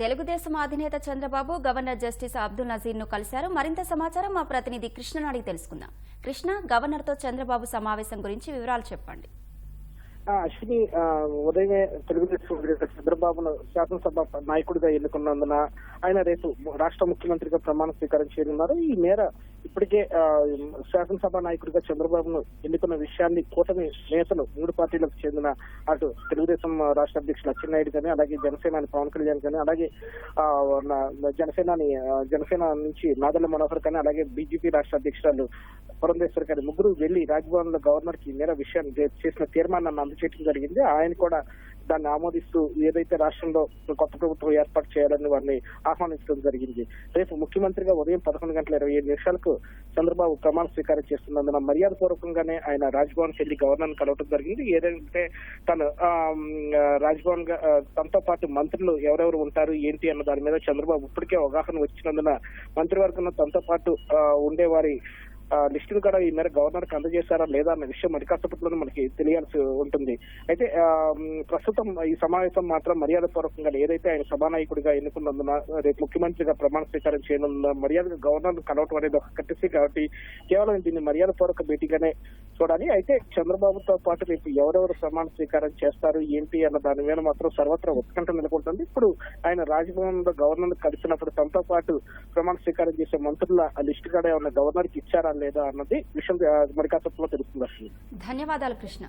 తెలుగుదేశం అధినేత Chandrababu governor justice Abdul నజీర్ను కలిశారు. మరింత సమాచారం మా ప్రతినిధి కృష్ణను అడిగి తెలుసుకుందాం. కృష్ణ గవర్నర్తో చంద్రబాబు సమావేశం గురించి వివరాలు చెప్పండి. అశ్విని ఉదయమే తెలుగుదేశం చంద్రబాబును శాసనసభ నాయకుడిగా ఎన్నుకున్నందున ఆయన రేపు రాష్ట్ర ముఖ్యమంత్రిగా ప్రమాణ స్వీకారం చేయనున్నారు. ఈ మేర ఇప్పటికే శాసనసభ నాయకుడిగా చంద్రబాబును ఎన్నుకున్న విషయాన్ని కూటమి నేతలు మూడు పార్టీలకు చెందిన అటు తెలుగుదేశం రాష్ట్ర అధ్యక్షులు అచ్చెన్నాయుడు కానీ అలాగే జనసేనాని పవన్ కళ్యాణ్ కానీ అలాగే జనసేనాని జనసేన నుంచి నాదల్ల మనోహర్ కానీ అలాగే బీజేపీ రాష్ట్ర అధ్యక్షురాలు పురంధేశ్వర్ గారి ముగ్గురు వెళ్ళి రాజ్భవన్లో గవర్నర్కి మేర విషయాన్ని చేసిన తీర్మానాన్ని అందచేయడం జరిగింది. ఆయన కూడా దాన్ని ఆమోదిస్తూ ఏదైతే రాష్ట్రంలో కొత్త ప్రభుత్వం ఏర్పాటు చేయాలని వారిని ఆహ్వానించడం జరిగింది. రేపు ముఖ్యమంత్రిగా ఉదయం పదకొండు గంటల ఇరవై ఏడు నిమిషాలకు చంద్రబాబు ప్రమాణ స్వీకారం చేస్తున్నందున మర్యాద పూర్వకంగానే ఆయన రాజ్భవన్ వెళ్ళి గవర్నర్ కలవడం జరిగింది. ఏదంటే తను రాజ్భవన్ తనతో పాటు మంత్రులు ఎవరెవరు ఉంటారు ఏంటి అన్న దాని మీద చంద్రబాబు ఇప్పటికే అవగాహన వచ్చినందున మంత్రివర్గంలో తనతో పాటు ఉండేవారి లిస్టును కూడా ఈ మేర గవర్నర్కి అందజేశారా లేదా అన్న విషయం మరి కాసేపట్లోనే మనకి తెలియాల్సి ఉంటుంది. అయితే ప్రస్తుతం ఈ సమావేశం మాత్రం మర్యాద పూర్వకంగా ఏదైతే ఆయన సభానాయకుడిగా ఎన్నుకున్నందున రేపు ముఖ్యమంత్రిగా ప్రమాణ స్వీకారం చేయనున్న మర్యాద గవర్నర్ కలవటం అనేది ఒక కట్టసి కాబట్టి కేవలం దీన్ని మర్యాద పూర్వక భేటీగానే చూడాలి అయితే చంద్రబాబుతో పాటు రేపు ఎవరెవరు ప్రమాణ స్వీకారం చేస్తారు ఏంటి అన్న దాని మీద మాత్రం సర్వత్రా ఉత్కంఠ నెలకొంటుంది. ఇప్పుడు ఆయన రాజ్భవన్లో గవర్నర్ కలిసినప్పుడు తనతో పాటు ప్రమాణ స్వీకారం చేసే మంత్రుల లిస్టు కూడా ఏమన్నా గవర్నర్కి ఇచ్చారా లేదా అన్నది విషయం ఆ, మరి కాసేపట్లో తెలుస్తుంది ధన్యవాదాలు కృష్ణ.